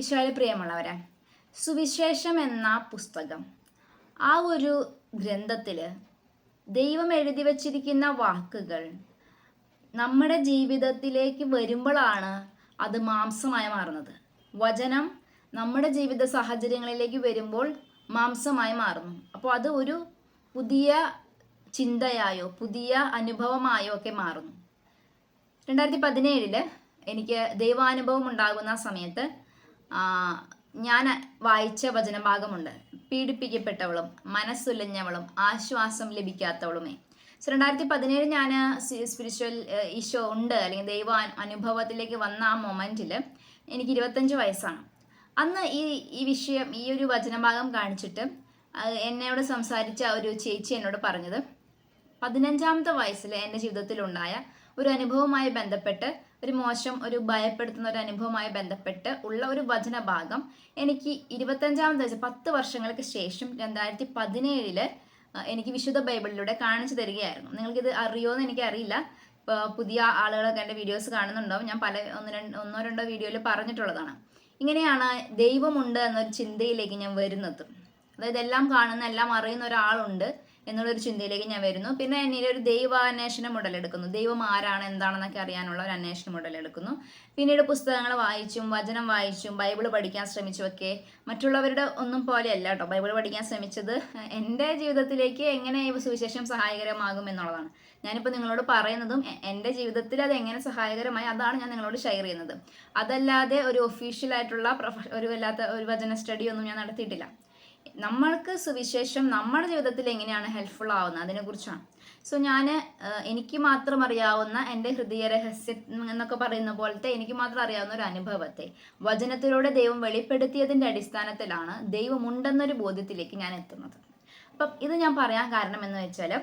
ഈശോയിലെ പ്രിയമുള്ളവരെ സുവിശേഷം എന്ന പുസ്തകം. ആ ഒരു ഗ്രന്ഥത്തിൽ ദൈവം എഴുതി വച്ചിരിക്കുന്ന വാക്കുകൾ നമ്മുടെ ജീവിതത്തിലേക്ക് വരുമ്പോഴാണ് അത് മാംസമായി മാറുന്നത്. വചനം നമ്മുടെ ജീവിത സാഹചര്യങ്ങളിലേക്ക് വരുമ്പോൾ മാംസമായി മാറുന്നു. അപ്പോൾ അത് ഒരു പുതിയ ചിന്തയായോ പുതിയ അനുഭവമായോ ഒക്കെ മാറുന്നു. രണ്ടായിരത്തി പതിനേഴിൽ എനിക്ക് ദൈവാനുഭവം ഉണ്ടാകുന്ന സമയത്ത് ഞാൻ വായിച്ച വചനഭാഗമുണ്ട്. പീഡിപ്പിക്കപ്പെട്ടവളും മനസ്സുലഞ്ഞവളും ആശ്വാസം ലഭിക്കാത്തവളുമേ. സോ രണ്ടായിരത്തി പതിനേഴ് ഞാൻ സ്പിരിച്വൽ ഈശോ ഉണ്ട്. അല്ലെങ്കിൽ ദൈവ അനുഭവത്തിലേക്ക് വന്ന ആ മൊമെന്റിൽ എനിക്ക് ഇരുപത്തഞ്ച് വയസ്സാണ്. അന്ന് ഈ ഈ വിഷയം ഈ ഒരു വചനഭാഗം കാണിച്ചിട്ട് എന്നോട് സംസാരിച്ച ഒരു ചേച്ചി എന്നോട് പറഞ്ഞത് പതിനഞ്ചാമത്തെ വയസ്സിൽ എന്റെ ജീവിതത്തിലുണ്ടായ ഒരു അനുഭവവുമായി ബന്ധപ്പെട്ട് ഒരു മോശം ഒരു ഭയപ്പെടുത്തുന്ന ഒരു അനുഭവമായി ബന്ധപ്പെട്ട് ഉള്ള ഒരു വചനഭാഗം എനിക്ക് ഇരുപത്തഞ്ചാമത്തെ വയസ്സ് പത്ത് വർഷങ്ങൾക്ക് ശേഷം രണ്ടായിരത്തി പതിനേഴിൽ എനിക്ക് വിശുദ്ധ ബൈബിളിലൂടെ കാണിച്ചു തരികയായിരുന്നു. നിങ്ങൾക്കിത് അറിയുമോ എന്ന് ഇപ്പോൾ പുതിയ ആളുകളൊക്കെ എന്റെ വീഡിയോസ് കാണുന്നുണ്ടാവും. ഞാൻ പല ഒന്ന് രണ്ട് ഒന്നോ രണ്ടോ വീഡിയോയിൽ പറഞ്ഞിട്ടുള്ളതാണ്. ഇങ്ങനെയാണ് ദൈവമുണ്ട് എന്നൊരു ചിന്തയിലേക്ക് ഞാൻ വരുന്നത്. അതായത് എല്ലാം കാണുന്ന എല്ലാം അറിയുന്ന ഒരാളുണ്ട്. എന്നുള്ളൊരു ചിന്തയിലേക്ക് ഞാൻ വരുന്നു. പിന്നെ എന്നിൽ ഒരു ദൈവാന്വേഷണം ഉടലെടുക്കുന്നു ദൈവം ആരാണ് എന്താണെന്നൊക്കെ അറിയാനുള്ള ഒരു അന്വേഷണം ഉടലെടുക്കുന്നു പിന്നീട് പുസ്തകങ്ങൾ വായിച്ചും വചനം വായിച്ചും ബൈബിൾ പഠിക്കാൻ ശ്രമിച്ചുമൊക്കെ മറ്റുള്ളവരുടെ ഒന്നും പോലെയല്ല കേട്ടോ. ബൈബിൾ പഠിക്കാൻ ശ്രമിച്ചത് എന്റെ ജീവിതത്തിലേക്ക് എങ്ങനെ ഈ സുവിശേഷം സഹായകരമാകും എന്നുള്ളതാണ്. ഞാനിപ്പോൾ നിങ്ങളോട് പറയുന്നതും എന്റെ ജീവിതത്തിൽ അത് എങ്ങനെ സഹായകരമായി അതാണ് ഞാൻ നിങ്ങളോട് ഷെയർ ചെയ്യുന്നത്. അതല്ലാതെ ഒരു ഒഫീഷ്യൽ ആയിട്ടുള്ള പ്രൊഫ ഒരു വല്ലാത്ത ഒരു വചന സ്റ്റഡി ഒന്നും ഞാൻ നടത്തിയിട്ടില്ല. നമ്മൾക്ക് സുവിശേഷം നമ്മുടെ ജീവിതത്തിൽ എങ്ങനെയാണ് ഹെൽപ്ഫുൾ ആവുന്നത്? അതിനെക്കുറിച്ചാണ്. സോ ഞാൻ എനിക്ക് മാത്രം അറിയാവുന്ന എന്റെ ഹൃദയ രഹസ്യം എന്നൊക്കെ പറയുന്ന പോലത്തെ എനിക്ക് മാത്രം അറിയാവുന്ന ഒരു അനുഭവത്തെ വചനത്തിലൂടെ ദൈവം വെളിപ്പെടുത്തിയതിന്റെ അടിസ്ഥാനത്തിലാണ് ദൈവമുണ്ടെന്നൊരു ബോധ്യത്തിലേക്ക് ഞാൻ എത്തുന്നത്. അപ്പം ഇത് ഞാൻ പറയാൻ കാരണം എന്ന് വെച്ചാൽ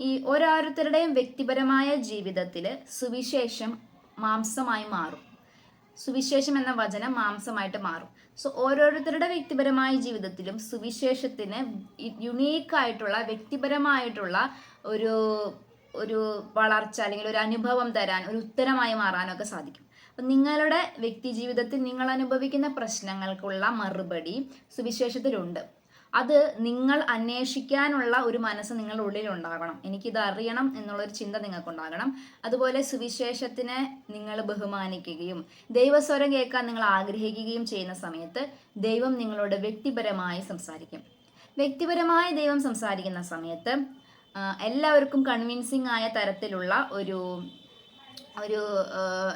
ഈ ഓരോരുത്തരുടെയും വ്യക്തിപരമായ ജീവിതത്തിൽ സുവിശേഷം മാംസമായി മാറും. സുവിശേഷം എന്ന വചനം മാംസമായിട്ട് മാറും. സോ ഓരോരുത്തരുടെ വ്യക്തിപരമായ ജീവിതത്തിലും സുവിശേഷത്തിന് യുണീക്ക് ആയിട്ടുള്ള വ്യക്തിപരമായിട്ടുള്ള ഒരു ഒരു വളർച്ച അല്ലെങ്കിൽ ഒരു അനുഭവം തരാൻ ഒരു ഉത്തരമായി മാറാനൊക്കെ സാധിക്കും. അപ്പം നിങ്ങളുടെ വ്യക്തി ജീവിതത്തിൽ നിങ്ങൾ അനുഭവിക്കുന്ന പ്രശ്നങ്ങൾക്കുള്ള മറുപടി സുവിശേഷത്തിലുണ്ട്. അത് നിങ്ങൾ അന്വേഷിക്കാനുള്ള ഒരു മനസ്സ് നിങ്ങളുടെ ഉള്ളിൽ ഉണ്ടാകണം എനിക്കിത് അറിയണം എന്നുള്ളൊരു ചിന്ത നിങ്ങൾക്കുണ്ടാകണം. അതുപോലെ സുവിശേഷത്തിനെ നിങ്ങൾ ബഹുമാനിക്കുകയും ദൈവസ്വരം കേൾക്കാൻ നിങ്ങൾ ആഗ്രഹിക്കുകയും ചെയ്യുന്ന സമയത്ത് ദൈവം നിങ്ങളോട് വ്യക്തിപരമായി സംസാരിക്കും. വ്യക്തിപരമായി ദൈവം സംസാരിക്കുന്ന സമയത്ത് എല്ലാവർക്കും കൺവിൻസിങ് ആയ തരത്തിലുള്ള ഒരു ഒരു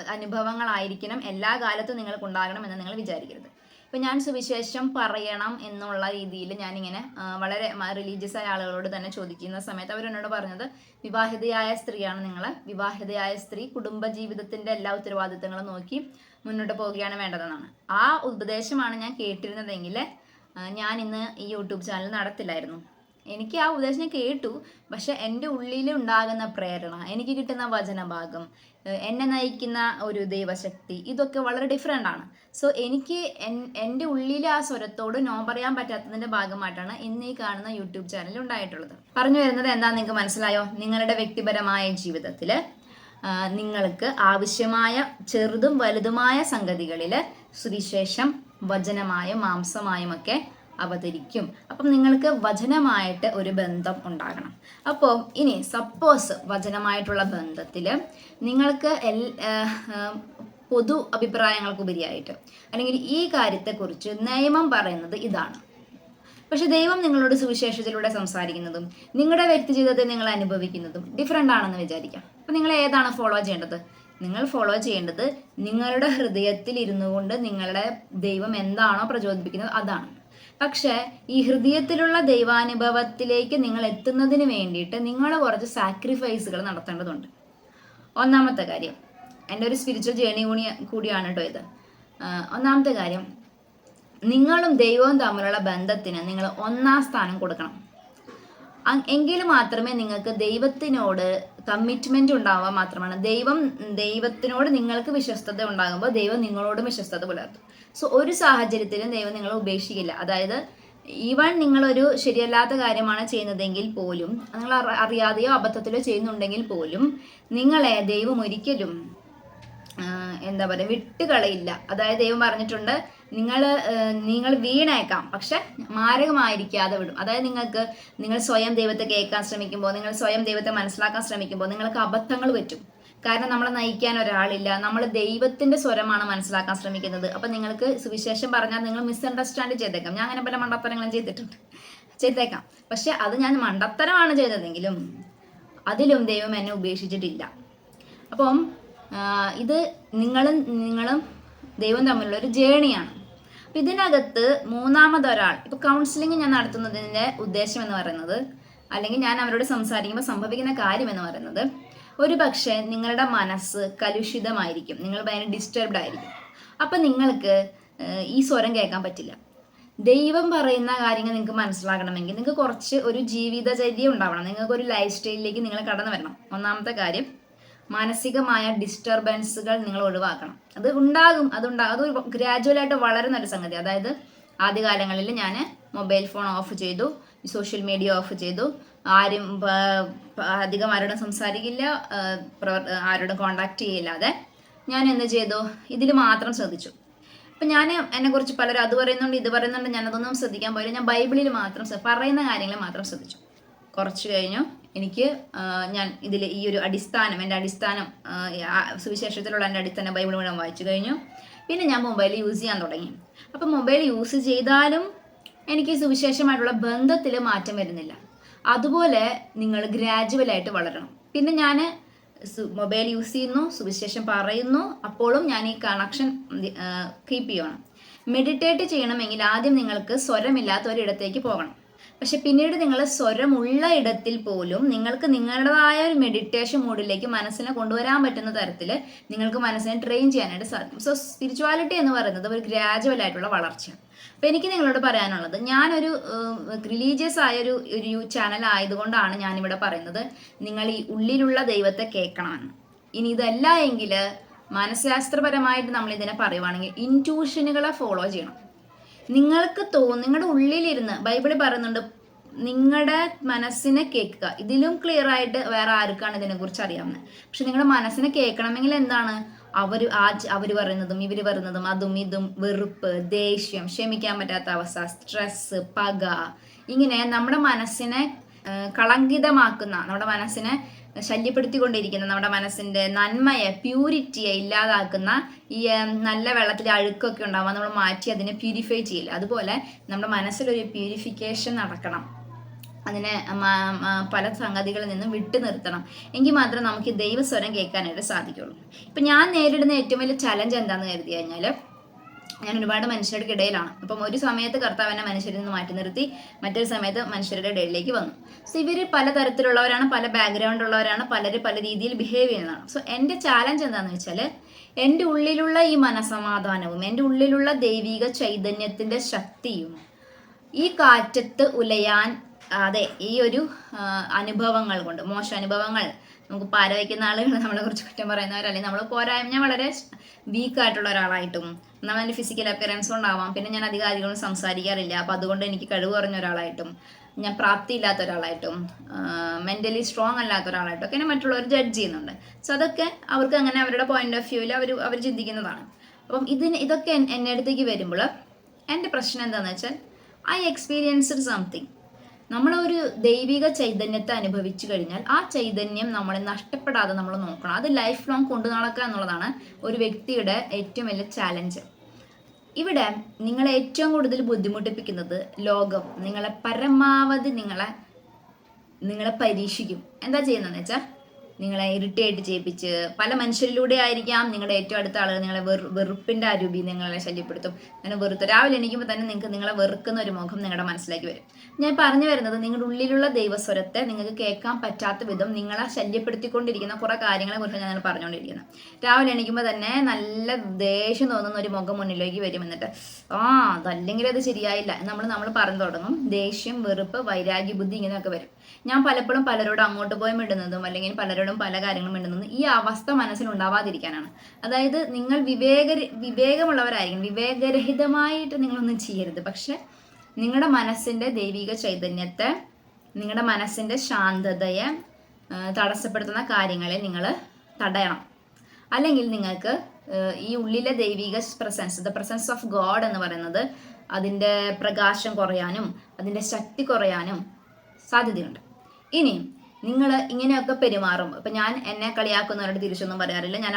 അനുഭവങ്ങളായിരിക്കണം എല്ലാ കാലത്തും നിങ്ങൾക്ക് ഉണ്ടാകണം എന്ന് നിങ്ങൾ വിചാരിക്കരുത്. ഇപ്പം ഞാൻ സുവിശേഷം പറയണം എന്നുള്ള രീതിയിൽ ഞാനിങ്ങനെ വളരെ റിലീജിയസ് ആയ ആളുകളോട് തന്നെ ചോദിക്കുന്ന സമയത്ത് അവർ എന്നോട് പറഞ്ഞത് വിവാഹിതയായ സ്ത്രീയാണ് നിങ്ങൾ വിവാഹിതയായ സ്ത്രീ കുടുംബ ജീവിതത്തിന്റെ എല്ലാ ഉത്തരവാദിത്തങ്ങളും നോക്കി മുന്നോട്ട് പോവുകയാണ് വേണ്ടതെന്നാണ്. ആ ഉപദേശമാണ് ഞാൻ കേട്ടിരുന്നതെങ്കിൽ ഞാൻ ഇന്ന് ഈ യൂട്യൂബ് ചാനൽ നടത്തില്ലായിരുന്നു. എനിക്ക് ആ ഉപദേശം കേട്ടു. പക്ഷെ എന്റെ ഉള്ളിൽ ഉണ്ടാകുന്ന പ്രേരണ എനിക്ക് കിട്ടുന്ന വചനഭാഗം എന്നെ നയിക്കുന്ന ഒരു ദൈവശക്തി ഇതൊക്കെ വളരെ ഡിഫറെന്റ് ആണ്. സോ എനിക്ക് എൻ- എന്റെ ഉള്ളിലെ ആ സ്വരത്തോട് നോ പറയാൻ പറ്റാത്തതിന്റെ ഭാഗമായിട്ടാണ് ഇന്ന് ഈ കാണുന്ന യൂട്യൂബ് ചാനൽ ഉണ്ടായിട്ടുള്ളത്. പറഞ്ഞു വരുന്നത് എന്താ നിങ്ങൾക്ക് മനസ്സിലായോ? നിങ്ങളുടെ വ്യക്തിപരമായ ജീവിതത്തിൽ നിങ്ങൾക്ക് ആവശ്യമായ ചെറുതും വലുതുമായ സംഗതികളിൽ സുവിശേഷം വചനമായും മാംസമായും ഒക്കെ അവതരിക്കും. അപ്പം നിങ്ങൾക്ക് വചനമായിട്ട് ഒരു ബന്ധം ഉണ്ടാകണം. അപ്പോൾ ഇനി സപ്പോസ് വചനമായിട്ടുള്ള ബന്ധത്തിൽ നിങ്ങൾക്ക് എൽ പൊതു അഭിപ്രായങ്ങൾക്കുപരിയായിട്ട് അല്ലെങ്കിൽ ഈ കാര്യത്തെക്കുറിച്ച് നിയമം പറയുന്നത് ഇതാണ്. പക്ഷെ ദൈവം നിങ്ങളോട് സുവിശേഷത്തിലൂടെ സംസാരിക്കുന്നതും നിങ്ങളുടെ വ്യക്തി ജീവിതത്തെ നിങ്ങൾ അനുഭവിക്കുന്നതും ഡിഫറെന്റ് ആണെന്ന് വിചാരിക്കാം. അപ്പം നിങ്ങൾ ഏതാണ് ഫോളോ ചെയ്യേണ്ടത്? നിങ്ങൾ ഫോളോ ചെയ്യേണ്ടത് നിങ്ങളുടെ ഹൃദയത്തിൽ ഇരുന്നു കൊണ്ട് നിങ്ങളുടെ ദൈവം എന്താണോ പ്രചോദിപ്പിക്കുന്നത് അതാണ്. പക്ഷേ ഈ ഹൃദയത്തിലുള്ള ദൈവാനുഭവത്തിലേക്ക് നിങ്ങൾ എത്തുന്നതിന് വേണ്ടിയിട്ട് നിങ്ങൾ കുറച്ച് സാക്രിഫൈസുകൾ നടത്തേണ്ടതുണ്ട്. ഒന്നാമത്തെ കാര്യം എന്റെ ഒരു സ്പിരിച്വൽ ജേണി കൂടി കൂടിയാണ് കേട്ടോ ഇത്. ഒന്നാമത്തെ കാര്യം നിങ്ങളും ദൈവവും തമ്മിലുള്ള ബന്ധത്തിന് നിങ്ങൾ ഒന്നാം സ്ഥാനം കൊടുക്കണം. എങ്കിൽ മാത്രമേ നിങ്ങൾക്ക് ദൈവത്തിനോട് കമ്മിറ്റ്മെന്റ് ഉണ്ടാവുക മാത്രമാണ്. ദൈവം ദൈവത്തിനോട് നിങ്ങൾക്ക് വിശ്വസ്തത ഉണ്ടാകുമ്പോൾ ദൈവം നിങ്ങളോടും വിശ്വസ്തത പുലർത്തും. സോ ഒരു സാഹചര്യത്തിലും ദൈവം നിങ്ങളെ ഉപേക്ഷിക്കില്ല. അതായത് ഈവൺ നിങ്ങളൊരു ശരിയല്ലാത്ത കാര്യമാണ് ചെയ്യുന്നതെങ്കിൽ പോലും നിങ്ങൾ അറിയാതെയോ അബദ്ധത്തിലോ ചെയ്യുന്നുണ്ടെങ്കിൽ പോലും നിങ്ങളെ ദൈവം ഒരിക്കലും എന്താ പറയുക വിട്ടുകളയില്ല. അതായത് ദൈവം പറഞ്ഞിട്ടുണ്ട് നിങ്ങൾ നിങ്ങൾ വീണേക്കാം. പക്ഷെ മാരകമായിരിക്കാതെ വിടും. അതായത് നിങ്ങൾക്ക് നിങ്ങൾ സ്വയം ദൈവത്തെ കേൾക്കാൻ ശ്രമിക്കുമ്പോൾ നിങ്ങൾ സ്വയം ദൈവത്തെ മനസ്സിലാക്കാൻ ശ്രമിക്കുമ്പോൾ നിങ്ങൾക്ക് അബദ്ധങ്ങൾ പറ്റും. കാരണം നമ്മളെ നയിക്കാൻ ഒരാളില്ല. നമ്മൾ ദൈവത്തിന്റെ സ്വരമാണ് മനസ്സിലാക്കാൻ ശ്രമിക്കുന്നത്. അപ്പം നിങ്ങൾക്ക് സുവിശേഷം പറഞ്ഞാൽ നിങ്ങൾ മിസ്അണ്ടർസ്റ്റാൻഡ് ചെയ്തേക്കാം. ഞാൻ അങ്ങനെ പല മണ്ടത്തരങ്ങളും ചെയ്തിട്ടുണ്ട്. ചെയ്തേക്കാം. പക്ഷെ അത് ഞാൻ മണ്ടത്തരമാണ് ചെയ്തതെങ്കിലും അതിലും ദൈവം എന്നെ ഉപേക്ഷിച്ചിട്ടില്ല. അപ്പം ഇത് നിങ്ങളും നിങ്ങളും ദൈവം തമ്മിലുള്ള ഒരു ജേണിയാണ് ഇതിനകത്ത് മൂന്നാമതൊരാൾ ഇപ്പൊ കൗൺസിലിംഗ് ഞാൻ നടത്തുന്നതിന്റെ ഉദ്ദേശം എന്ന് പറയുന്നത് അല്ലെങ്കിൽ ഞാൻ അവരോട് സംസാരിക്കുമ്പോൾ സംഭവിക്കുന്ന കാര്യം എന്ന് പറയുന്നത് ഒരു പക്ഷേ നിങ്ങളുടെ മനസ്സ് കലുഷിതമായിരിക്കും നിങ്ങൾ ഭയങ്കര ഡിസ്റ്റർബ്ഡ് ആയിരിക്കും. അപ്പം നിങ്ങൾക്ക് ഈ സ്വരം കേൾക്കാൻ പറ്റില്ല. ദൈവം പറയുന്ന കാര്യങ്ങൾ നിങ്ങൾക്ക് മനസ്സിലാക്കണമെങ്കിൽ നിങ്ങൾക്ക് കുറച്ച് ഒരു ജീവിതചര്യം ഉണ്ടാവണം. നിങ്ങൾക്ക് ഒരു ലൈഫ് സ്റ്റൈലിലേക്ക് നിങ്ങൾ കടന്നു വരണം. ഒന്നാമത്തെ കാര്യം മാനസികമായ ഡിസ്റ്റർബൻസുകൾ നിങ്ങൾ ഒഴിവാക്കണം. അത് ഉണ്ടാകും അതുണ്ടാകും അത് ഗ്രാജുവൽ ആയിട്ട് വളരുന്ന ഒരു സംഗതി. അതായത് ആദ്യകാലങ്ങളിൽ ഞാൻ മൊബൈൽ ഫോൺ ഓഫ് ചെയ്തു സോഷ്യൽ മീഡിയ ഓഫ് ചെയ്തു. ആരും അധികം ആരോടും സംസാരിക്കില്ല ആരോടും കോണ്ടാക്ട് ചെയ്യില്ലാതെ ഞാൻ എന്ത് ചെയ്തു? ഇതിൽ മാത്രം ശ്രദ്ധിച്ചു. അപ്പം ഞാൻ എന്നെക്കുറിച്ച് പലരും അത് പറയുന്നുണ്ട് ഇത് പറയുന്നുണ്ട് ഞാനതൊന്നും ശ്രദ്ധിക്കാൻ പോയില്ല. ഞാൻ ബൈബിളിൽ മാത്രം പറയുന്ന കാര്യങ്ങൾ മാത്രം ശ്രദ്ധിച്ചു. കുറച്ച് കഴിഞ്ഞു. എനിക്ക് ഞാൻ ഇതിൽ ഈ ഒരു അടിസ്ഥാനം എന്റെ അടിസ്ഥാനം സുവിശേഷത്തിലുള്ള എന്റെ അടിസ്ഥാനം ബൈബിൾ മുഴുവൻ വായിച്ചു കഴിഞ്ഞു. പിന്നെ ഞാൻ മൊബൈൽ യൂസ് ചെയ്യാൻ തുടങ്ങി. അപ്പം മൊബൈൽ യൂസ് ചെയ്താലും എനിക്ക് സുവിശേഷമായിട്ടുള്ള ബന്ധത്തിൽ മാറ്റം വരുന്നില്ല. അതുപോലെ നിങ്ങൾ ഗ്രാജുവലായിട്ട് വളരണം. പിന്നെ ഞാൻ മൊബൈൽ യൂസ് ചെയ്യുന്നു സുവിശേഷം പറയുന്നു അപ്പോഴും ഞാൻ ഈ കണക്ഷൻ കീപ്പ് ചെയ്യണം. മെഡിറ്റേറ്റ് ചെയ്യണമെങ്കിൽ ആദ്യം നിങ്ങൾക്ക് സ്വരമില്ലാത്ത ഒരിടത്തേക്ക് പോകണം. പക്ഷെ പിന്നീട് നിങ്ങൾ സ്വരമുള്ള ഇടത്തിൽ പോലും നിങ്ങൾക്ക് നിങ്ങളുടേതായ ഒരു മെഡിറ്റേഷൻ മൂഡിലേക്ക് മനസ്സിനെ കൊണ്ടുവരാൻ പറ്റുന്ന തരത്തിൽ നിങ്ങൾക്ക് മനസ്സിനെ ട്രെയിൻ ചെയ്യാനായിട്ട് സാധിക്കും. സോ സ്പിരിച്വാലിറ്റി എന്ന് പറയുന്നത് ഒരു ഗ്രാജുവൽ ആയിട്ടുള്ള വളർച്ചയാണ്. അപ്പോൾ എനിക്ക് നിങ്ങളോട് പറയാനുള്ളത് ഞാനൊരു റിലീജിയസ് ആയ ഒരു ഒരു ചാനൽ ആയതുകൊണ്ടാണ് ഞാനിവിടെ പറയുന്നത് നിങ്ങൾ ഈ ഉള്ളിലുള്ള ദൈവത്തെ കേൾക്കണമെന്ന്. ഇനി ഇതല്ല എങ്കിൽ മനഃശാസ്ത്രപരമായിട്ട് നമ്മൾ ഇതിനെ പറയുവാണെങ്കിൽ ഇന്റ്യൂഷനുകളെ ഫോളോ ചെയ്യണം. നിങ്ങൾക്ക് തോ നിങ്ങളുടെ ഉള്ളിലിരുന്ന് ബൈബിളിൽ പറയുന്നുണ്ട് നിങ്ങളുടെ മനസ്സിനെ കേൾക്കുക. ഇതിലും ക്ലിയർ ആയിട്ട് വേറെ ആർക്കാണ് ഇതിനെക്കുറിച്ച് അറിയാവുന്നത്? പക്ഷെ നിങ്ങളുടെ മനസ്സിനെ കേൾക്കണമെങ്കിൽ എന്താണ്? അവർ ആ അവർ പറയുന്നതും ഇവർ പറയുന്നതും അതും ഇതും വെറുപ്പ് ദേഷ്യം ക്ഷമിക്കാൻ പറ്റാത്ത അവസ്ഥ സ്ട്രെസ് പക ഇങ്ങനെ നമ്മുടെ മനസ്സിനെ കളങ്കിതമാക്കുന്ന നമ്മുടെ മനസ്സിനെ ശല്യപ്പെടുത്തിക്കൊണ്ടിരിക്കുന്ന നമ്മുടെ മനസ്സിന്റെ നന്മയെ പ്യൂരിറ്റിയെ ഇല്ലാതാക്കുന്ന ഈ നല്ല വെള്ളത്തിലെ അഴുക്കൊക്കെ ഉണ്ടാവുക നമ്മൾ മാറ്റി അതിനെ പ്യൂരിഫൈ ചെയ്യില്ല അതുപോലെ നമ്മുടെ മനസ്സിലൊരു പ്യൂരിഫിക്കേഷൻ നടക്കണം. അതിനെ പല സംഗതികളിൽ നിന്നും വിട്ടു നിർത്തണം. എങ്കിൽ മാത്രമേ നമുക്ക് ദൈവസ്വരം കേൾക്കാനായിട്ട് സാധിക്കുള്ളൂ. ഇപ്പം ഞാൻ നേരിടുന്ന ഏറ്റവും വലിയ ചലഞ്ച് എന്താണെന്ന് കരുതി കഴിഞ്ഞാൽ ഞാൻ ഒരുപാട് മനുഷ്യരുടെ ഇടയിലാണ്. അപ്പം ഒരു സമയത്ത് കർത്താവ് എന്നെ മനുഷ്യരിൽ നിന്ന് മാറ്റി നിർത്തി മറ്റൊരു സമയത്ത് മനുഷ്യരുടെ ഇടയിലേക്ക് വന്നു. സോ ഇവർ പലതരത്തിലുള്ളവരാണ് പല ബാക്ക്ഗ്രൗണ്ട് ഉള്ളവരാണ് പലര് പല രീതിയിൽ ബിഹേവ് ചെയ്യുന്നതാണ്. സോ എന്റെ ചാലഞ്ച് എന്താണെന്ന് വെച്ചാൽ എന്റെ ഉള്ളിലുള്ള ഈ മനസമാധാനവും എന്റെ ഉള്ളിലുള്ള ദൈവിക ചൈതന്യത്തിന്റെ ശക്തിയും ഈ കാറ്റത്ത് ഉലയാൻ അതെ ഈ ഒരു അനുഭവങ്ങൾ കൊണ്ട് മോശ അനുഭവങ്ങൾ നമുക്ക് പാര വയ്ക്കുന്ന ആളുകൾ നമ്മളെ കുറിച്ച് കുറ്റം പറയുന്നവർ അല്ലെങ്കിൽ നമ്മൾ പോരായ്മ വളരെ വീക്ക് ആയിട്ടുള്ള ഒരാളായിട്ടും എന്റെ ഫിസിക്കൽ അപ്പിയറൻസ് കൊണ്ടാവാം. പിന്നെ ഞാൻ അധികം സംസാരിക്കാറില്ല. അപ്പം അതുകൊണ്ട് എനിക്ക് കഴിവ് കുറഞ്ഞ ഒരാളായിട്ടും ഞാൻ പ്രാപ്തി ഇല്ലാത്ത ഒരാളായിട്ടും മെന്റലി സ്ട്രോങ് അല്ലാത്ത ഒരാളായിട്ടും ഒക്കെ മറ്റുള്ളവർ ജഡ്ജ് ചെയ്യുന്നുണ്ട്. സോ അതൊക്കെ അവർക്ക് അങ്ങനെ അവരുടെ പോയിന്റ് ഓഫ് വ്യൂവിൽ അവർ അവർ ചിന്തിക്കുന്നതാണ്. അപ്പം ഇതിന് ഇതൊക്കെ എൻ- എന്റെ അടുത്തേക്ക് വരുമ്പോൾ എന്റെ പ്രശ്നം എന്താണെന്ന് വെച്ചാൽ ഐ എക്സ്പീരിയൻസ്ഡ് സംതിങ് നമ്മളൊരു ദൈവിക ചൈതന്യത്തെ അനുഭവിച്ചു കഴിഞ്ഞാൽ ആ ചൈതന്യം നമ്മളെ നഷ്ടപ്പെടാതെ നമ്മൾ നോക്കണം. അത് ലൈഫ് ലോങ് കൊണ്ടു നടക്കുക എന്നുള്ളതാണ് ഒരു വ്യക്തിയുടെ ഏറ്റവും വലിയ ചാലഞ്ച് ഇവിടെ നിങ്ങളെ ഏറ്റവും കൂടുതൽ ബുദ്ധിമുട്ടിപ്പിക്കുന്നത് ലോകം നിങ്ങളെ പരമാവധി നിങ്ങളെ നിങ്ങളെ പരീക്ഷിക്കും. എന്താ ചെയ്യുന്നതെന്ന് വെച്ചാൽ നിങ്ങളെ ഇറിറ്റേറ്റ് ചെയ്യിപ്പിച്ച് പല മനുഷ്യരിലൂടെ ആയിരിക്കാം നിങ്ങളുടെ ഏറ്റവും അടുത്ത ആളുകൾ നിങ്ങളെ വെറു വെറുപ്പിന്റെ രൂപി നിങ്ങളെ ശല്യപ്പെടുത്തും. അങ്ങനെ വെറുത്ത് രാവിലെ എണീക്കുമ്പോൾ തന്നെ നിങ്ങൾക്ക് നിങ്ങളെ വെറുക്കുന്ന ഒരു മുഖം നിങ്ങളുടെ മനസ്സിലേക്ക് വരും. ഞാൻ പറഞ്ഞു വരുന്നത് നിങ്ങളുടെ ഉള്ളിലുള്ള ദൈവസ്വരത്തെ നിങ്ങൾക്ക് കേൾക്കാൻ പറ്റാത്ത വിധം നിങ്ങളെ ശല്യപ്പെടുത്തിക്കൊണ്ടിരിക്കുന്ന കുറേ കാര്യങ്ങളെ കുറിച്ച് ഞാൻ പറഞ്ഞുകൊണ്ടിരിക്കുന്നത് രാവിലെ എണീക്കുമ്പോൾ തന്നെ നല്ല ദേഷ്യം തോന്നുന്ന ഒരു മുഖം മുന്നിലേക്ക് വരും എന്നിട്ട് ആ അതല്ലെങ്കിൽ അത് ശരിയായില്ല. നമ്മൾ നമ്മൾ പറഞ്ഞു തുടങ്ങും. ദേഷ്യം വെറുപ്പ് വൈരാഗ്യ ബുദ്ധി ഇങ്ങനെയൊക്കെ വരും. ഞാൻ പലപ്പോഴും പലരോടും അങ്ങോട്ട് പോയി മിണ്ടുന്നതും അല്ലെങ്കിൽ പലരോടും പല കാര്യങ്ങളും മിണ്ടുന്നതും ഈ അവസ്ഥ മനസ്സിലുണ്ടാവാതിരിക്കാനാണ് അതായത് നിങ്ങൾ വിവേക വിവേകമുള്ളവരായിരിക്കും വിവേകരഹിതമായിട്ട് നിങ്ങളൊന്നും ചെയ്യരുത്. പക്ഷെ നിങ്ങളുടെ മനസ്സിന്റെ ദൈവിക ചൈതന്യത്തെ നിങ്ങളുടെ മനസ്സിന്റെ ശാന്തതയെ തടസ്സപ്പെടുത്തുന്ന കാര്യങ്ങളെ നിങ്ങൾ തടയണം. അല്ലെങ്കിൽ നിങ്ങൾക്ക് ഈ ഉള്ളിലെ ദൈവിക presence the presence of God എന്ന് പറയുന്നത് അതിന്റെ പ്രകാശം കുറയാനും അതിന്റെ ശക്തി കുറയാനും സാധ്യതയുണ്ട്. ഇനി നിങ്ങൾ ഇങ്ങനെയൊക്കെ പെരുമാറും. ഇപ്പം ഞാൻ എന്നെ കളിയാക്കുന്നവരോട് തിരിച്ചൊന്നും പറയാറില്ല. ഞാൻ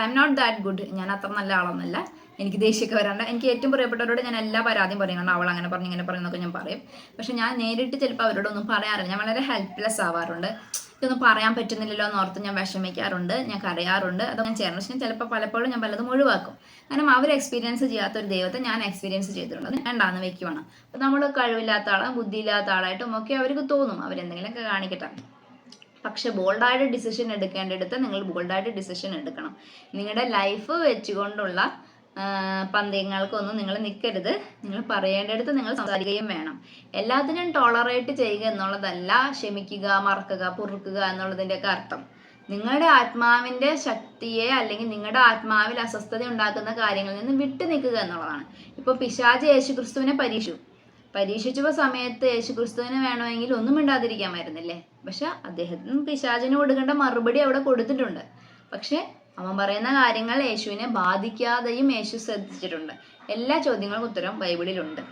I am not that good ഞാൻ അത്ര നല്ല ആളൊന്നല്ല. എനിക്ക് ദേഷ്യമൊക്കെ വരാണ്ട് എനിക്ക് ഏറ്റവും പ്രിയപ്പെട്ടവരോട് ഞാൻ എല്ലാ പരാതിയും പറയുന്നുണ്ട് അവൾ അങ്ങനെ പറഞ്ഞു ഇങ്ങനെ പറയുന്നൊക്കെ ഞാൻ പറയും. പക്ഷെ ഞാൻ നേരിട്ട് ചിലപ്പോൾ അവരോടൊന്നും പറയാറില്ല. ഞാൻ വളരെ ഹെൽപ്ലെസ് ആവാറുണ്ട്. ഇതൊന്നും പറയാൻ പറ്റുന്നില്ലല്ലോ എന്ന് ഓർത്ത് ഞാൻ വിഷമിക്കാറുണ്ട് ഞാൻ കരയാറുണ്ട്. അതൊക്കെ ഞാൻ ഞാൻ ചിലപ്പോൾ പലപ്പോഴും ഞാൻ പലതും ഒഴിവാക്കും. കാരണം അവർ എക്സ്പീരിയൻസ് ചെയ്യാത്ത ഒരു ദൈവത്തെ ഞാൻ എക്സ്പീരിയൻസ് ചെയ്തിട്ടുണ്ട്. അത് വേണ്ടാന്ന് വെക്കുവാണ്. അപ്പം നമ്മൾ കഴിവില്ലാത്ത ആളും ബുദ്ധിയില്ലാത്ത ആളായിട്ടും ഒക്കെ അവർക്ക് തോന്നും. അവരെന്തെങ്കിലുമൊക്കെ കാണിക്കട്ടെ. പക്ഷെ ബോൾഡായിട്ട് ഡിസിഷൻ എടുക്കേണ്ടടുത്ത് നിങ്ങൾ ബോൾഡായിട്ട് ഡിസിഷൻ എടുക്കണം. നിങ്ങളുടെ ലൈഫ് വെച്ചുകൊണ്ടുള്ള പന്തയങ്ങൾക്കൊന്നും നിങ്ങൾ നിൽക്കരുത് നിങ്ങൾ പറയേണ്ടടുത്ത് നിങ്ങൾ സംസാരിക്കുകയും വേണം. എല്ലാത്തിനും ടോളറേറ്റ് ചെയ്യുക എന്നുള്ളതല്ല ക്ഷമിക്കുക മറക്കുക പൊറുക്കുക എന്നുള്ളതിന്റെയൊക്കെ അർത്ഥം. നിങ്ങളുടെ ആത്മാവിന്റെ ശക്തിയെ അല്ലെങ്കിൽ നിങ്ങളുടെ ആത്മാവിൽ അസ്വസ്ഥത ഉണ്ടാക്കുന്ന കാര്യങ്ങളിൽ നിന്ന് വിട്ടു നിൽക്കുക എന്നുള്ളതാണ്. ഇപ്പോൾ പിശാജ് യേശു ക്രിസ്തുവിനെ പരീക്ഷു പരീക്ഷിച്ചപ്പോൾ സമയത്ത് യേശു ക്രിസ്തുവിന് വേണമെങ്കിൽ ഒന്നും മിണ്ടാതിരിക്കാമായിരുന്നില്ലേ പക്ഷെ അദ്ദേഹത്തിന് പിശാചിന് കൊടുക്കേണ്ട മറുപടി അവിടെ കൊടുത്തിട്ടുണ്ട്. പക്ഷെ അവൻ പറയുന്ന കാര്യങ്ങൾ യേശുവിനെ ബാധിക്കാതെയും യേശു ശ്രദ്ധിച്ചിട്ടുണ്ട്. എല്ലാ ചോദ്യങ്ങൾക്കും ഉത്തരം ബൈബിളിലുണ്ട്.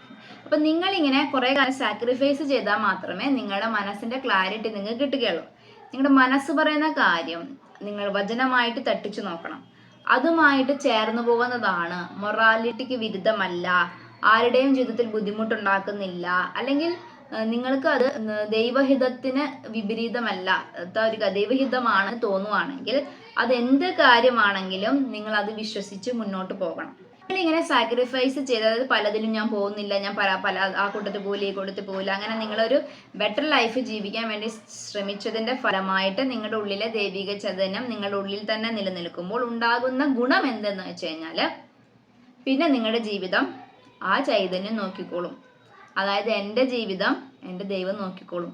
അപ്പം നിങ്ങളിങ്ങനെ കുറേ കാലം സാക്രിഫൈസ് ചെയ്താൽ മാത്രമേ നിങ്ങളുടെ മനസ്സിന്റെ ക്ലാരിറ്റി നിങ്ങൾക്ക് കിട്ടുകയുള്ളൂ. നിങ്ങളുടെ മനസ്സ് പറയുന്ന കാര്യം നിങ്ങൾ വചനമായിട്ട് തട്ടിച്ചു നോക്കണം. അതുമായിട്ട് ചേർന്നു പോകുന്നതാണ് മൊറാലിറ്റിക്ക് വിരുദ്ധമല്ല ആരുടെയും ജീവിതത്തിൽ ബുദ്ധിമുട്ടുണ്ടാക്കുന്നില്ല അല്ലെങ്കിൽ നിങ്ങൾക്ക് അത് ദൈവഹിതത്തിന് വിപരീതമല്ല ദൈവഹിതമാണ് തോന്നുവാണെങ്കിൽ അത് എന്ത് കാര്യമാണെങ്കിലും നിങ്ങൾ അത് വിശ്വസിച്ച് മുന്നോട്ട് പോകണം. ഇങ്ങനെ സാക്രിഫൈസ് ചെയ്ത് അതായത് പലതിലും ഞാൻ പോകുന്നില്ല ഞാൻ പല പല ആ കൂട്ടത്തിൽ പോകില്ല ഈ കൂട്ടത്തിൽ പോകില്ല അങ്ങനെ നിങ്ങളൊരു ബെറ്റർ ലൈഫ് ജീവിക്കാൻ വേണ്ടി ശ്രമിച്ചതിന്റെ ഫലമായിട്ട് നിങ്ങളുടെ ഉള്ളിലെ ദൈവിക ചതനം നിങ്ങളുടെ ഉള്ളിൽ തന്നെ നിലനിൽക്കുമ്പോൾ ഉണ്ടാകുന്ന ഗുണം എന്തെന്ന് വെച്ച് കഴിഞ്ഞാൽ പിന്നെ നിങ്ങളുടെ ജീവിതം ആ ചൈതന്യം നോക്കിക്കോളും. അതായത് എന്റെ ജീവിതം എന്റെ ദൈവം നോക്കിക്കോളും.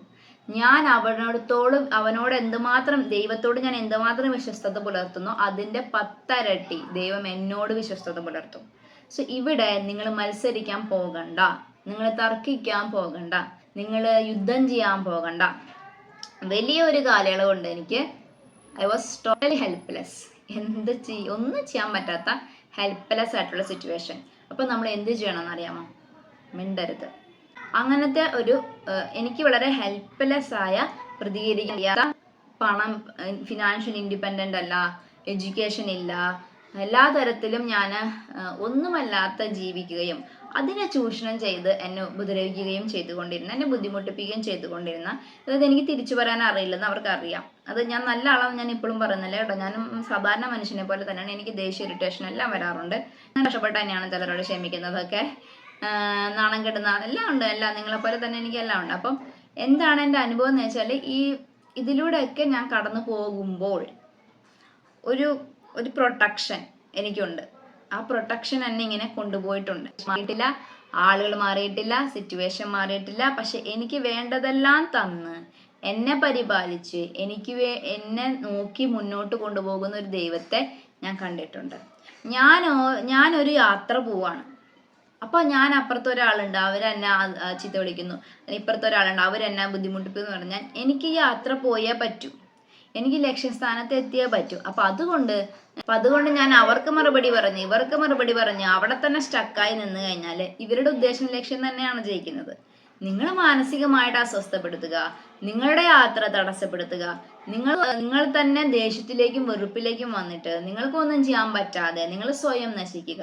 ഞാൻ അവനോടത്തോളം അവനോട് എന്തുമാത്രം ദൈവത്തോട് ഞാൻ എന്തുമാത്രം വിശ്വസ്തത പുലർത്തുന്നു അതിന്റെ പത്തരട്ടി ദൈവം എന്നോട് വിശ്വസ്തത പുലർത്തും. സോ ഇവിടെ നിങ്ങൾ മത്സരിക്കാൻ പോകണ്ട. നിങ്ങൾ തർക്കിക്കാൻ പോകണ്ട. നിങ്ങൾ യുദ്ധം ചെയ്യാൻ പോകണ്ട. വലിയൊരു കൊണ്ട് എനിക്ക്. ഐ വാസ് ടോട്ടലി ഹെൽപ്ലെസ് എന്ത് ചെയ് ഒന്നും ചെയ്യാൻ പറ്റാത്ത ഹെൽപ്ലെസ് ആയിട്ടുള്ള സിറ്റുവേഷൻ അപ്പോൾ നമ്മൾ എന്ത് ചെയ്യണം അറിയാമോ? മിണ്ടരുത്. അങ്ങനത്തെ ഒരു എനിക്ക് വളരെ ഹെൽപ്ലെസ് ആയ പ്രതികരിക്കാത്ത പണം ഫിനാൻഷ്യൽ ഇൻഡിപെൻഡന്റ് അല്ല എഡ്യൂക്കേഷൻ ഇല്ല എല്ലാ തരത്തിലും ഞാൻ ഒന്നുമല്ലാത്ത ജീവിക്കുകയും അതിനെ ചൂഷണം ചെയ്ത് എന്നെ ഉപദ്രവിക്കുകയും ചെയ്തുകൊണ്ടിരുന്ന എന്നെ ബുദ്ധിമുട്ടിപ്പിക്കുകയും ചെയ്തുകൊണ്ടിരുന്ന അതായത് എനിക്ക് തിരിച്ചു പറയാൻ അറിയില്ലെന്ന് അവർക്കറിയാം. അത് ഞാൻ നല്ല ആളാണെന്ന് ഞാൻ ഇപ്പോഴും പറയുന്നില്ല കേട്ടോ. ഞാൻ സാധാരണ മനുഷ്യനെ പോലെ തന്നെയാണ്. എനിക്ക് ദേഷ്യ ഇറിറ്റേഷൻ എല്ലാം വരാറുണ്ട്. ഞാൻ കഷ്ടപ്പെട്ട് തന്നെയാണ് ചിലരോട് ക്ഷമിക്കുന്നതൊക്കെ. നാണം കെടുന്ന എല്ലാം ഉണ്ട് എല്ലാം നിങ്ങളെ പോലെ തന്നെ എനിക്ക് എല്ലാം ഉണ്ട്. അപ്പം എന്താണ് എന്റെ അനുഭവം എന്ന് വെച്ചാൽ ഈ ഇതിലൂടെയൊക്കെ ഞാൻ കടന്നു പോകുമ്പോൾ ഒരു ഒരു പ്രൊട്ടക്ഷൻ എനിക്കുണ്ട്. ആ പ്രൊട്ടക്ഷൻ എന്നെ ഇങ്ങനെ കൊണ്ടുപോയിട്ടുണ്ട്. മാറിയിട്ടില്ല ആളുകൾ മാറിയിട്ടില്ല സിറ്റുവേഷൻ മാറിയിട്ടില്ല പക്ഷെ എനിക്ക് വേണ്ടതെല്ലാം തന്ന് എന്നെ പരിപാലിച്ച് എനിക്ക് വേ എന്നെ നോക്കി മുന്നോട്ട് കൊണ്ടുപോകുന്ന ഒരു ദൈവത്തെ ഞാൻ കണ്ടിട്ടുണ്ട്. ഞാനോ ഞാനൊരു യാത്ര പോവാണ്. അപ്പൊ ഞാൻ അപ്പുറത്തെ ഒരാളുണ്ട് അവരെന്നെ ചീത്ത വിളിക്കുന്നു. ഇപ്പുറത്തെ ഒരാളുണ്ട് അവരെന്നെ ബുദ്ധിമുട്ടിപ്പെന്ന് പറഞ്ഞാൽ എനിക്ക് യാത്ര പോയേ പറ്റൂ. എനിക്ക് ലക്ഷ്യസ്ഥാനത്ത് എത്തിയേ പറ്റൂ. അപ്പൊ അതുകൊണ്ട് അപ്പൊ അതുകൊണ്ട് ഞാൻ അവർക്ക് മറുപടി പറഞ്ഞു ഇവർക്ക് മറുപടി പറഞ്ഞു അവിടെ തന്നെ സ്റ്റക്കായി നിന്ന് കഴിഞ്ഞാൽ ഇവരുടെ ഉദ്ദേശം ലക്ഷ്യം തന്നെയാണ് ജയിക്കുന്നത്. നിങ്ങൾ മാനസികമായിട്ട് അസ്വസ്ഥപ്പെടുത്തുക നിങ്ങളുടെ യാത്ര തടസ്സപ്പെടുത്തുക നിങ്ങൾ നിങ്ങൾ തന്നെ ദേഷ്യത്തിലേക്കും വെറുപ്പിലേക്കും വന്നിട്ട് നിങ്ങൾക്കൊന്നും ചെയ്യാൻ പറ്റാതെ നിങ്ങൾ സ്വയം നശിക്കുക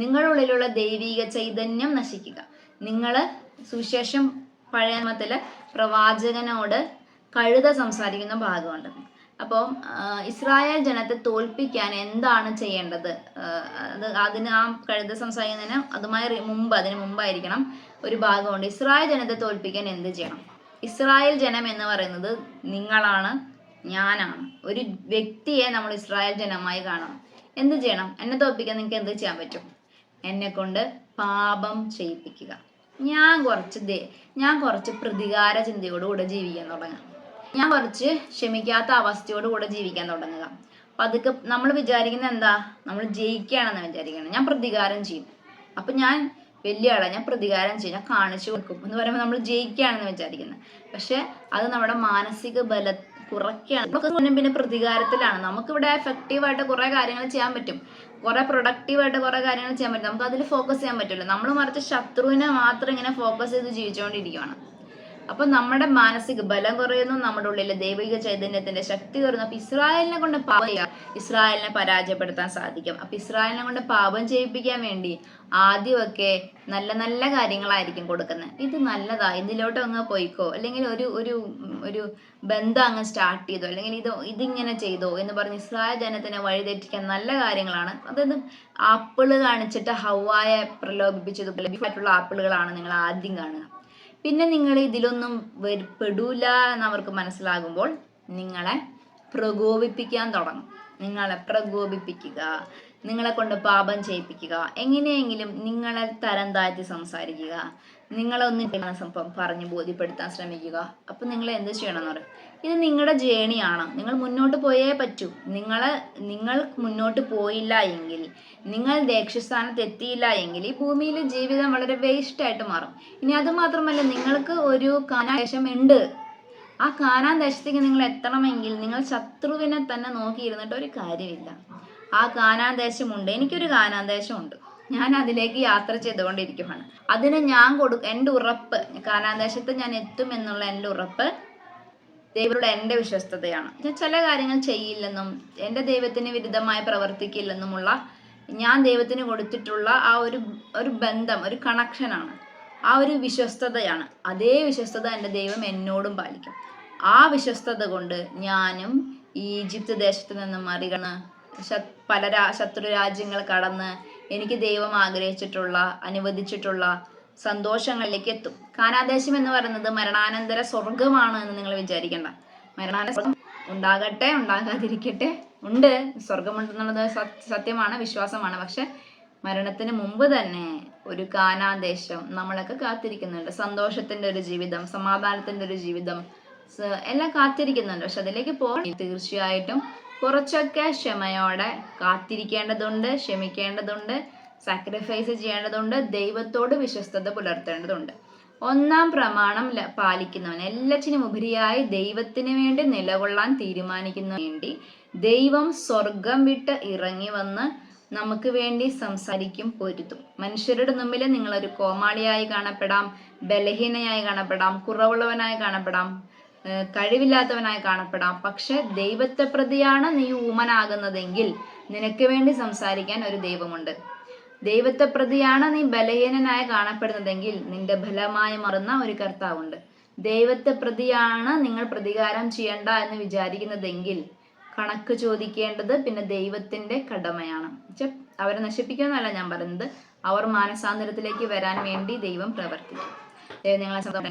നിങ്ങളുടെ ഉള്ളിലുള്ള ദൈവിക ചൈതന്യം നശിക്കുക. നിങ്ങൾ സുശേഷം പഴയ നിയമത്തിലെ പ്രവാചകനോട് കഴുത സംസാരിക്കുന്ന ഭാഗമുണ്ട്. അപ്പോൾ ഇസ്രായേൽ ജനത്തെ തോൽപ്പിക്കാൻ എന്താണ് ചെയ്യേണ്ടത്? അത് അതിന് ആ കഴുത സംസാരിക്കുന്നതിന് അതുമായി മുമ്പ് അതിന് മുമ്പായിരിക്കണം. ഒരു ഭാഗമുണ്ട്. ഇസ്രായേൽ ജനത്തെ തോൽപ്പിക്കാൻ എന്ത് ചെയ്യണം? ഇസ്രായേൽ ജനം എന്ന് പറയുന്നത് നിങ്ങളാണ് ഞാനാണ്. ഒരു വ്യക്തിയെ നമ്മൾ ഇസ്രായേൽ ജനമായി കാണണം. എന്ത് ചെയ്യണം? എന്നെ തോൽപ്പിക്കാൻ നിങ്ങൾക്ക് എന്ത് ചെയ്യാൻ പറ്റും? എന്നെ കൊണ്ട് പാപം ചെയ്യിപ്പിക്കുക. ഞാൻ കുറച്ച് ഞാൻ കുറച്ച് പ്രതികാര ചിന്തയോടുകൂടെ ജീവിക്കാൻ തുടങ്ങാം. ഞാൻ കുറച്ച് ക്ഷമിക്കാത്ത അവസ്ഥയോടുകൂടെ ജീവിക്കാൻ തുടങ്ങുക. അപ്പൊ അതൊക്കെ നമ്മൾ വിചാരിക്കുന്ന എന്താ? നമ്മൾ ജയിക്കുകയാണെന്ന് വിചാരിക്കണം ഞാൻ പ്രതികാരം ചെയ്യും. അപ്പൊ ഞാൻ വലിയ ഞാൻ പ്രതികാരം ചെയ്യും. ഞാൻ കാണിച്ചു കൊടുക്കും. എന്ന് പറയുമ്പോൾ നമ്മൾ ജയിക്കുകയാണെന്ന് വിചാരിക്കുന്നത് പക്ഷെ അത് നമ്മുടെ മാനസിക ബല കുറയ്ക്കുകയാണ്. നമുക്ക് പിന്നെ പ്രതികാരത്തിലാണ്. നമുക്കിവിടെ എഫക്റ്റീവായിട്ട് കുറേ കാര്യങ്ങൾ ചെയ്യാൻ പറ്റും. കുറേ പ്രൊഡക്റ്റീവായിട്ട് കുറേ കാര്യങ്ങൾ ചെയ്യാൻ പറ്റും. നമുക്ക് അതിൽ ഫോക്കസ് ചെയ്യാൻ പറ്റില്ല. നമ്മൾ മറിച്ച് ശത്രുവിനെ മാത്രം ഇങ്ങനെ ഫോക്കസ് ചെയ്ത് ജീവിച്ചുകൊണ്ടിരിക്കുകയാണ് അപ്പൊ നമ്മുടെ മാനസിക ബലം കുറയുന്നു നമ്മുടെ ഉള്ളിലെ ദൈവിക ചൈതന്യത്തിന്റെ ശക്തി കുറയുന്നു. അപ്പൊ ഇസ്രായേലിനെ കൊണ്ട് പാപം ഇസ്രായേലിനെ പരാജയപ്പെടുത്താൻ സാധിക്കും. അപ്പൊ ഇസ്രായേലിനെ കൊണ്ട് പാപം ചെയ്യിപ്പിക്കാൻ വേണ്ടി ആദ്യമൊക്കെ നല്ല നല്ല കാര്യങ്ങളായിരിക്കും കൊടുക്കുന്നത്. ഇത് നല്ലതാ. ഇതിലോട്ട് അങ്ങ് പോയിക്കോ. അല്ലെങ്കിൽ ഒരു ഒരു ഒരു ബന്ധം അങ്ങ് സ്റ്റാർട്ട് ചെയ്തോ. അല്ലെങ്കിൽ ഇത് ഇതിങ്ങനെ ചെയ്തോ എന്ന് പറഞ്ഞ് ഇസ്രായേൽ ജനത്തിനെ വഴിതെറ്റിക്കാൻ നല്ല കാര്യങ്ങളാണ്. അതായത് ആപ്പിൾ കാണിച്ചിട്ട് ഹവായെ പ്രലോഭിപ്പിച്ചതുപോലെ ആപ്പിളുകളാണ് നിങ്ങൾ ആദ്യം കാണുക. പിന്നെ നിങ്ങൾ ഇതിലൊന്നും പെടൂല എന്ന് അവർക്ക് മനസ്സിലാകുമ്പോൾ നിങ്ങളെ പ്രകോപിപ്പിക്കാൻ തുടങ്ങും. നിങ്ങളെ പ്രകോപിപ്പിക്കുക നിങ്ങളെ കൊണ്ട് പാപം ചെയ്യിപ്പിക്കുക എങ്ങനെയെങ്കിലും നിങ്ങളെ തരം താഴ്ത്തി സംസാരിക്കുക. നിങ്ങളെ ഒന്ന് സംഭവം പറഞ്ഞ് ബോധ്യപ്പെടുത്താൻ ശ്രമിക്കുക. അപ്പം നിങ്ങൾ എന്ത് ചെയ്യണം എന്ന് പറയും ഇത് നിങ്ങളുടെ ജേണിയാണ് നിങ്ങൾ മുന്നോട്ട് പോയേ പറ്റൂ. നിങ്ങളെ നിങ്ങൾ മുന്നോട്ട് പോയില്ല എങ്കിൽ നിങ്ങൾ ദേക്ഷ്യസ്ഥാനത്ത് എത്തിയില്ല എങ്കിൽ ഈ ഭൂമിയിൽ ജീവിതം വളരെ വേസ്റ്റ് ആയിട്ട് മാറും. ഇനി അത് മാത്രമല്ല നിങ്ങൾക്ക് ഒരു കാനാദേശം ഉണ്ട്. ആ കാനാൻ ദേശത്തേക്ക് നിങ്ങൾ എത്തണമെങ്കിൽ നിങ്ങൾ ശത്രുവിനെ തന്നെ നോക്കിയിരുന്നിട്ട് ഒരു കാര്യമില്ല. ആ കാനാദേശമുണ്ട് എനിക്കൊരു കാനാൻ ദേശമുണ്ട് ഞാൻ അതിലേക്ക് യാത്ര ചെയ്തുകൊണ്ടിരിക്കുകയാണ് അതിന് ഞാൻ കൊടു എന്റെ ഉറപ്പ് കാനാദേശത്ത് ഞാൻ എത്തും എന്നുള്ള എന്റെ ഉറപ്പ് ദൈവരുടെ എന്റെ വിശ്വസ്തതയാണ്. ഞാൻ ചില കാര്യങ്ങൾ ചെയ്യില്ലെന്നും എന്റെ ദൈവത്തിന് വിരുദ്ധമായി പ്രവർത്തിക്കില്ലെന്നുമുള്ള ഞാൻ ദൈവത്തിന് കൊടുത്തിട്ടുള്ള ആ ഒരു ഒരു ബന്ധം ഒരു കണക്ഷനാണ്. ആ ഒരു വിശ്വസ്തതയാണ്. അതേ വിശ്വസ്തത എന്റെ ദൈവം എന്നോടും പാലിക്കും. ആ വിശ്വസ്തത കൊണ്ട് ഞാനും ഈജിപ്ത് ദേശത്ത് നിന്നും മറികടന്ന് പല ശത്രു രാജ്യങ്ങൾ കടന്ന് എനിക്ക് ദൈവം ആഗ്രഹിച്ചിട്ടുള്ള അനുവദിച്ചിട്ടുള്ള സന്തോഷങ്ങളിലേക്ക് എത്തും. കാനാദേശം എന്ന് പറയുന്നത് മരണാനന്തര സ്വർഗമാണ് എന്ന് നിങ്ങൾ വിചാരിക്കണ്ട. മരണാനന്തര ഉണ്ടാകട്ടെ ഉണ്ടാകാതിരിക്കട്ടെ. ഉണ്ട്. സ്വർഗമുണ്ടെന്നുള്ളത് സത്യ- സത്യമാണ് വിശ്വാസമാണ്. പക്ഷെ മരണത്തിന് മുമ്പ് തന്നെ ഒരു കാനാദേശം നമ്മളൊക്കെ കാത്തിരിക്കുന്നുണ്ട്. സന്തോഷത്തിന്റെ ഒരു ജീവിതം സമാധാനത്തിന്റെ ഒരു ജീവിതം എല്ലാം കാത്തിരിക്കുന്നുണ്ട്. പക്ഷെ അതിലേക്ക് പോകാൻ തീർച്ചയായിട്ടും കുറച്ചൊക്കെ ക്ഷമയോടെ കാത്തിരിക്കേണ്ടതുണ്ട് ക്ഷമിക്കേണ്ടതുണ്ട് സാക്രിഫൈസ് ചെയ്യേണ്ടതുണ്ട് ദൈവത്തോട് വിശ്വസ്തത പുലർത്തേണ്ടതുണ്ട്. ഒന്നാം പ്രമാണം പാലിക്കുന്നവൻ എല്ലാറ്റിനും ഉപരിയായി ദൈവത്തിന് വേണ്ടി നിലകൊള്ളാൻ തീരുമാനിക്കുന്ന വേണ്ടി ദൈവം സ്വർഗം വിട്ട് ഇറങ്ങി വന്ന് നമുക്ക് വേണ്ടി സംസാരിക്കും പൊരുത്തും മനുഷ്യരുടെ മുമ്പിൽ നിങ്ങളൊരു കോമാളിയായി കാണപ്പെടാം ബലഹീനയായി കാണപ്പെടാം കുറവുള്ളവനായി കാണപ്പെടാം. കഴിവില്ലാത്തവനായി കാണപ്പെടാം. പക്ഷെ ദൈവത്തെ പ്രതിയാണ് നീ ഊമനാകുന്നതെങ്കിൽ നിനക്ക് വേണ്ടി സംസാരിക്കാൻ ഒരു ദൈവമുണ്ട്. ദൈവത്തെ പ്രതിയാണ് നീ ബലഹീനനായി കാണപ്പെടുന്നതെങ്കിൽ നിന്റെ ഫലമായി മറുന്ന ഒരു കർത്താവുണ്ട്. ദൈവത്തെ പ്രതിയാണ് നിങ്ങൾ പ്രതികാരം ചെയ്യണ്ട എന്ന് വിചാരിക്കുന്നതെങ്കിൽ കണക്ക് ചോദിക്കേണ്ടത് പിന്നെ ദൈവത്തിന്റെ കടമയാണ്. അവരെ നശിപ്പിക്കുമെന്നല്ല ഞാൻ പറയുന്നത്. അവർ മാനസാന്തരത്തിലേക്ക് വരാൻ വേണ്ടി ദൈവം പ്രവർത്തിക്കും. ദൈവം നിങ്ങളെ സ്വന്തം